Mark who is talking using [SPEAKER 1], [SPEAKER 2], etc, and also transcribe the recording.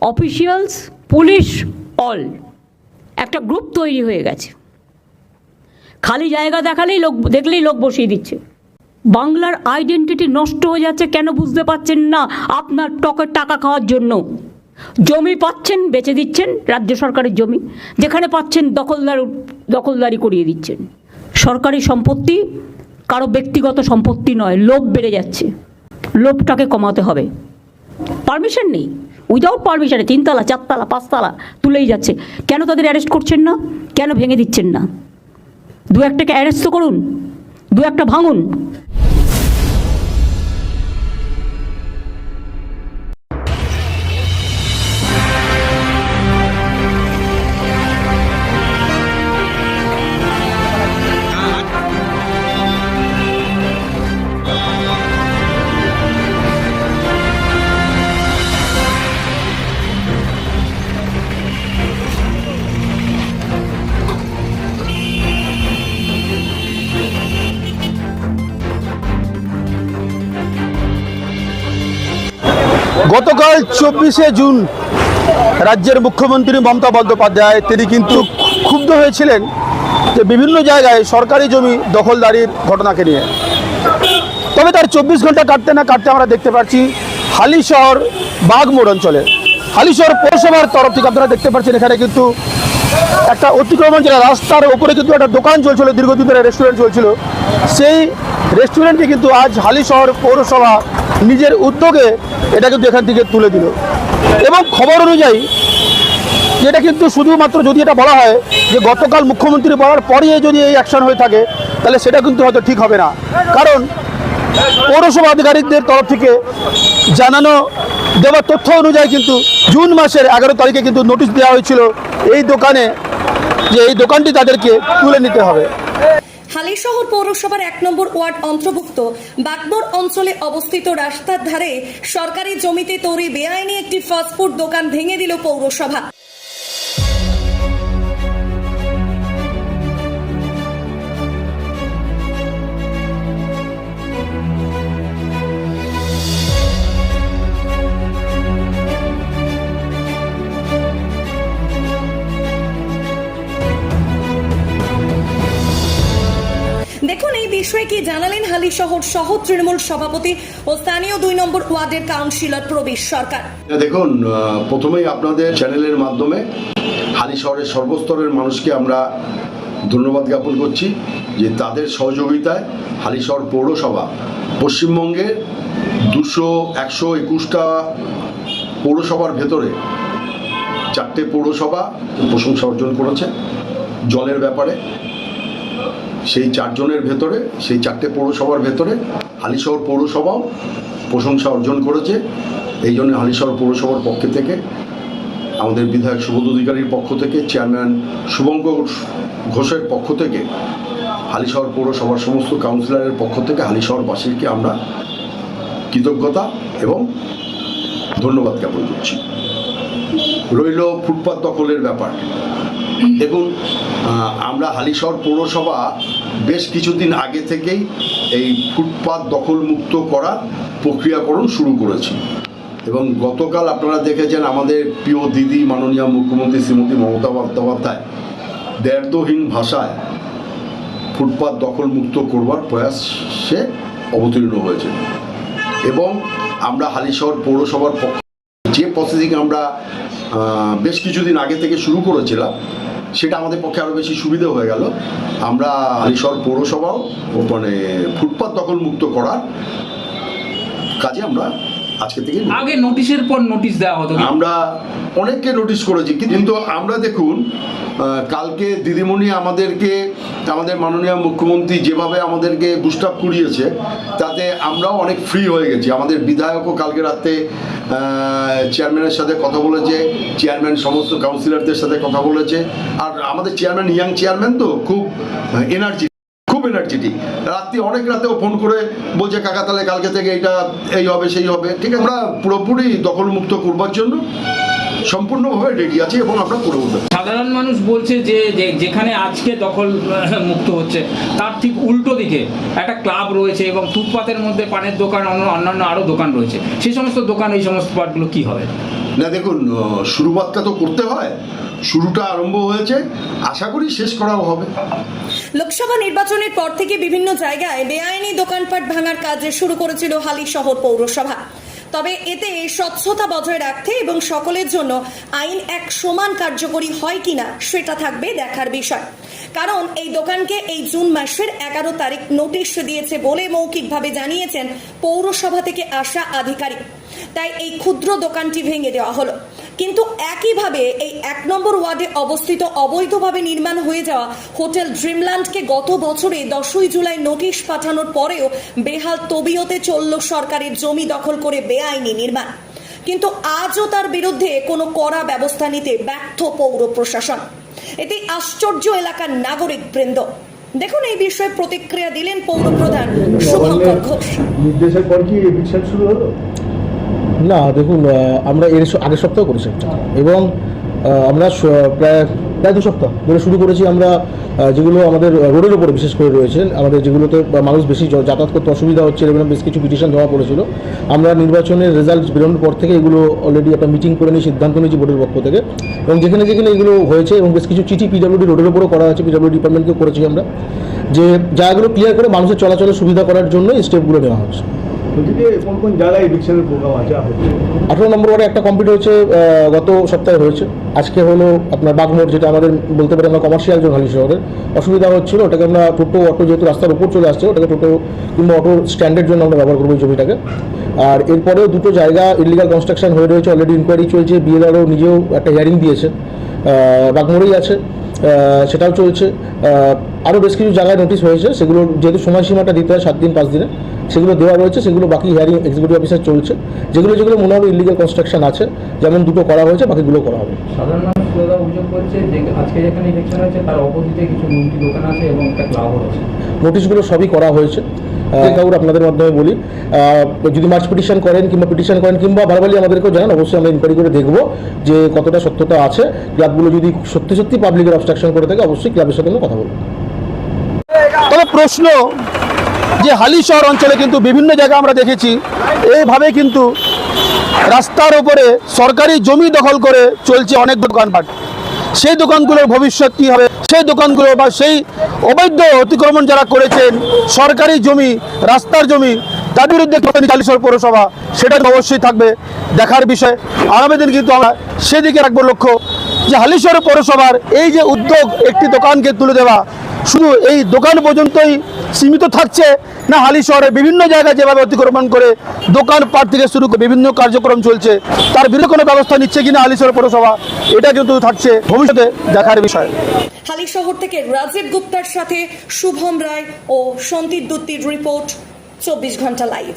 [SPEAKER 1] Officials, police, all. একটা group তৈরি হয়ে গেছে। খালি জায়গা দেখালেই লোক, দেখলেই লোক বসিয়ে দিচ্ছে। বাংলার আইডেন্টিটি নষ্ট হয়ে যাচ্ছে কেন বুঝতে পারছেন না আপনার টকের টাকা খাওয়ার জন্য? জমি পাচ্ছেন, বেচে দিচ্ছেন, রাজ্য সরকারের জমি, যেখানে পাচ্ছেন দখলদার, দখলদারি করিয়ে দিচ্ছেন। সরকারি সম্পত্তি কারও ব্যক্তিগত সম্পত্তি নয়, লোভ বেড়ে যাচ্ছে। লোভটাকে কমাতে হবে। পারমিশন নেই। উইদাউট পারমিশনে তিনতলা, চারতলা, পাঁচতলা, তুলেই যাচ্ছে। কেন তাদের অ্যারেস্ট করছেন না? কেন ভেঙে দিচ্ছেন না? দু একটাকে অ্যারেস্ট তো করুন, দু একটা ভাঙুন।
[SPEAKER 2] গতকাল চব্বিশে জুন রাজ্যের মুখ্যমন্ত্রী মমতা বন্দ্যোপাধ্যায়, তিনি কিন্তু ক্ষুব্ধ হয়েছিলেন যে বিভিন্ন জায়গায় সরকারি জমি দখলদারির ঘটনাকে নিয়ে। তবে তার চব্বিশ ঘণ্টা কাটতে না কাটতে আমরা দেখতে পাচ্ছি হালি শহর বাগমোড় অঞ্চলে। হালি শহর পৌরসভার তরফ থেকে আপনারা দেখতে পাচ্ছেন এখানে কিন্তু একটা অতিক্রমণ ছিল রাস্তার ওপরে কিন্তু একটা দোকান চলছিল, দীর্ঘদিন ধরে রেস্টুরেন্ট চলছিল। সেই রেস্টুরেন্টকে কিন্তু আজ হালিশহর পৌরসভা নিজের উদ্যোগে এটা কিন্তু এখান থেকে তুলে দিল। এবং খবর অনুযায়ী যেটা কিন্তু শুধুমাত্র যদি এটা বলা হয় যে গতকাল মুখ্যমন্ত্রী বলার পরে যদি এই অ্যাকশন হয়ে থাকে, তাহলে সেটা কিন্তু হয়তো ঠিক হবে না। কারণ পৌরসভা আধিকারিকদের তরফ থেকে জানানো দেওয়ার তথ্য অনুযায়ী কিন্তু জুন মাসের এগারো তারিখে কিন্তু নোটিশ দেওয়া হয়েছিল এই দোকানে যে এই দোকানটি তাদেরকে তুলে নিতে হবে।
[SPEAKER 3] হালিশহর পৌরসভার এক নম্বর ওয়ার্ড অন্তর্ভুক্ত বাগবর অঞ্চলে অবস্থিত রাস্তার ধারে সরকারি জমিতে তৈরি বেআইনি একটি ফাস্টফুড দোকান ভেঙে দিল পৌরসভা। কি জানালেন হালিশহর শহর তৃণমূল সভাপতি ও স্থানীয় দুই নম্বর ওয়ার্ডের কাউন্সিলর প্রবীর সরকার।
[SPEAKER 4] দেখুন প্রথমেই আপনাদের চ্যানেলের মাধ্যমে হালি শহরের সর্বস্তরের মানুষকে আমরা ধন্যবাদ জ্ঞাপন করছি যে তাদের সহযোগিতায় হালিশহর পৌরসভা পশ্চিমবঙ্গের দুশো একশো একুশটা পৌরসভার ভেতরে চারটে পৌরসভা প্রশংসা অর্জন করেছে জলের ব্যাপারে। সেই চারজনের ভেতরে, সেই চারটে পৌরসভার ভেতরে হালিশহর পৌরসভাও প্রশংসা অর্জন করেছে। এই জন্য হালিশহর পৌরসভার পক্ষ থেকে, আমাদের বিধায়ক সুবোধ অধিকারীর পক্ষ থেকে, চেয়ারম্যান শুভঙ্কর ঘোষের পক্ষ থেকে, হালিশহর পৌরসভার সমস্ত কাউন্সিলরের পক্ষ থেকে হালিশহরবাসীকে আমরা কৃতজ্ঞতা এবং ধন্যবাদ জ্ঞাপন করছি। রইল ফুটপাত দখলের ব্যাপার। দেখুন আমরা হালিশহর পৌরসভা বেশ কিছুদিন আগে থেকেই এই ফুটপাত দখলমুক্ত করার প্রক্রিয়াকরণ শুরু করেছি। এবং গতকাল আপনারা দেখেছেন আমাদের প্রিয় দিদি মাননীয় মুখ্যমন্ত্রী শ্রীমতী মমতা বন্দ্যোপাধ্যায় দ্ব্যর্থহীন ভাষায় ফুটপাত দখলমুক্ত করবার প্রয়াসে অবতীর্ণ হয়েছে এবং আমরা হালিশহর পৌরসভার পক্ষ যে প্রসেসিং আমরা বেশ কিছুদিন আগে থেকে শুরু করেছিলাম। সেটা আমাদের পক্ষে আরও বেশি সুবিধা হয়ে গেল। আমরা আলিশর পৌরসভাও মানে ফুটপাত দখল মুক্ত করার কাজে আমরা আজকে থেকে
[SPEAKER 5] আগে নোটিশের পর নোটিশ দেওয়া হতো
[SPEAKER 4] আমরা অনেককে নোটিশ করেছি কিন্তু আমরা দেখুন কালকে দিদিমণি আমাদেরকে আমাদের মাননীয় মুখ্যমন্ত্রী যেভাবে আমাদেরকে বুস্টাপ করিয়েছে তাতে আমরাও অনেক ফ্রি হয়ে গেছি। আমাদের বিধায়কও কালকে রাতে চেয়ারম্যানের সাথে কথা বলেছে চেয়ারম্যান সমস্ত কাউন্সিলরদের সাথে কথা বলেছে আর আমাদের চেয়ারম্যান ইয়াং চেয়ারম্যান তো খুব এনার্জি এনার্জেটিক রাত্রি অনেক রাতেও ফোন করে বলছে কাকা তাহলে কালকে থেকে এটা এই হবে সেই হবে। ঠিক আছে আমরা পুরোপুরি দখলমুক্ত করবার জন্য সম্পূর্ণভাবে রেডি আছি এবং আমরা করে উঠবো
[SPEAKER 5] সাধারণ মানুষ বলছে যে যেখানে আজকে দখল মুক্ত হচ্ছে তার ঠিক উল্টো দিকে একটা ক্লাব রয়েছে এবং ফুটপাতের মধ্যে পানের দোকান অন্য অন্যান্য আরও দোকান রয়েছে। সেই সমস্ত দোকান এই সমস্ত পার্টগুলো কি হবে?
[SPEAKER 4] না দেখুন শুরুবাতটা তো করতে হয় শুরুটা আরম্ভ হয়েছে। আশা করি শেষ করাও হবে।
[SPEAKER 3] লোকসভা নির্বাচনের পর থেকে বিভিন্ন জায়গায় বেআইনি দোকানপাট ভাঙার কাজ শুরু করেছিল হালি শহর পৌরসভা। তবে এতে স্বচ্ছতা বজায় রাখতে এবং সকলের জন্য আইন এক সমান কার্যকরী হয় কিনা সেটা থাকবে দেখার বিষয়। কারণ এই দোকানকে এই জুন মাসের এগারো তারিখ নোটিশ দিয়েছে বলে মৌখিকভাবে জানিয়েছেন পৌরসভা থেকে আসা আধিকারিক। তাই এই ক্ষুদ্র দোকানটি ভেঙে দেওয়া হলো। কিন্তু একইভাবে এই এক নম্বর ওয়ার্ডে অবস্থিত অবৈধভাবে নির্মাণ হয়ে যাওয়া হোটেল ড্রিমল্যান্ডকে গত বছরে দশই জুলাই নোটিশ পাঠানোর পরেও বেহাল তবিয়তে চলল সরকারের জমি দখল করে বেআইনি নির্মাণ। কিন্তু আজও তার বিরুদ্ধে কোনো কড়া ব্যবস্থা নিতে ব্যর্থ পৌর প্রশাসন। এতে আশ্চর্য এলাকার নাগরিক বৃন্দ। দেখুন এই বিষয়ে প্রতিক্রিয়া দিলেন পৌর প্রধান শুভঙ্কর ঘোষ।
[SPEAKER 6] নির্দেশের পর কি শুরু হলো?
[SPEAKER 7] না, দেখুন আমরা এর আগের সপ্তাহ করেছি। এবং আমরা প্রায় প্রায় দু সপ্তাহ ধরে শুরু করেছি আমরা যেগুলো আমাদের রোডের উপরে বিশেষ করে রয়েছে। আমাদের যেগুলোতে মানুষ বেশি যাতায়াত করতে অসুবিধা হচ্ছে এরকম বেশ কিছু পিটিশন জমা পড়েছিল। আমরা নির্বাচনের রেজাল্ট বেরোনোর পর থেকে এগুলো অলরেডি একটা মিটিং করে নিয়ে সিদ্ধান্ত নিয়েছি বোর্ডের পক্ষ থেকে। এবং যেখানে যেখানে এগুলো হয়েছে এবং বেশ কিছু চিঠি পিডব্লিউডি রোডের উপরও করা আছে পিডব্লিউ ডিপার্টমেন্টকে করেছি আমরা। যে জায়গাগুলো ক্লিয়ার করে মানুষের চলাচলের সুবিধা করার জন্য স্টেপগুলো নেওয়া হচ্ছে।
[SPEAKER 6] কোন কোন জায়গায় এভিকশনের প্রোগ্রাম আছে
[SPEAKER 7] আঠেরো নম্বর ওয়ার্ডে একটা কমপ্লিট হয়েছে গত সপ্তাহে হয়েছে। আজকে হলো আপনার বাগমোড় যেটা আমাদের বলতে পারি আমরা কমার্শিয়াল জোন হালি শহরের অসুবিধা হচ্ছিল ওটাকে আমরা টোটো অটো যেহেতু রাস্তার উপর চলে আসছে ওটাকে টোটো কিংবা অটো স্ট্যান্ডের জন্য আমরা ব্যবহার করব জমিটাকে আর এরপরেও দুটো জায়গা ইলিগাল কনস্ট্রাকশন হয়ে রয়েছে অলরেডি ইনকোয়ারি চলছে বিএলআরও নিজেও একটা হিয়ারিং দিয়েছে। আহ, বাগমোড়েই আছে। সেটাও চলছে। আরও বেশ কিছু জায়গায় নোটিশ হয়েছে। সেগুলো যেহেতু সময়সীমাটা দিতে হয় সাত দিন পাঁচ দিনে সেগুলো দেওয়া রয়েছে সেগুলো বাকি হিয়ারিং এক্সিকিউটিভ অফিসার চলছে। যেগুলো যেগুলো মনে হবে ইলিগাল কনস্ট্রাকশন আছে যেমন দুটো করা হয়েছে বাকিগুলো করা হবে।
[SPEAKER 8] সাধারণ মানুষ অভিযোগ করছে যে আজকে যেখানে ইলেকশন হয়েছে তার অপোজিটে কিছু মুরগি দোকান আছে এবং একটা ক্লাবও আছে
[SPEAKER 7] নোটিশগুলো সবই করা হয়েছে। কাউর আপনাদের মাধ্যমে বলি যদি মার্চ পিটিশন করেন কিংবা পিটিশন করেন কিংবা ভারবালি আমাদেরকেও জানান অবশ্যই আমরা ইনকোয়ারি করে দেখব যে কতটা সত্যতা আছে। ক্লাবগুলো যদি সত্যি সত্যি পাবলিকের অবস্ট্রাকশন করে থাকে অবশ্যই ক্লাবের সাথে আমরা কথা বলব।
[SPEAKER 2] তবে প্রশ্ন যে হালিশহর অঞ্চলে কিন্তু বিভিন্ন জায়গায় আমরা দেখেছি, এইভাবে কিন্তু রাস্তার উপরে সরকারি জমি দখল করে চলছে অনেক দোকানপাট। সেই দোকানগুলোর ভবিষ্যৎ কী হবে? সেই দোকানগুলো বা সেই অবৈধ অতিক্রমণ যারা করেছেন, সরকারি জমি, রাস্তার জমি, তার বিরুদ্ধে হালিশহর পৌরসভা? সেটা অবশ্যই থাকবে দেখার বিষয়। আগামী দিন কিন্তু আমরা সেদিকে রাখব লক্ষ্য যে হালিশহর পৌরসভার এই যে উদ্যোগ, একটি দোকানকে তুলে দেওয়া শুধু এই দোকান পর্যন্তই সীমিত থাকছে, না হালি শহরে বিভিন্ন জায়গায় যেভাবে অতিক্রমণ করে দোকান পাট থেকে শুরু করে বিভিন্ন কার্যক্রম চলছে, তার বিরুদ্ধে কোনো ব্যবস্থা নিচ্ছে কিনা হালিশহর পৌরসভা, এটা কিন্তু থাকছে ভবিষ্যতে দেখার বিষয়।
[SPEAKER 3] হালি শহর থেকে রাজীব গুপ্তার সাথে শুভম রায় ও সন্দীপ দত্তির রিপোর্ট, চব্বিশ ঘণ্টা লাইভ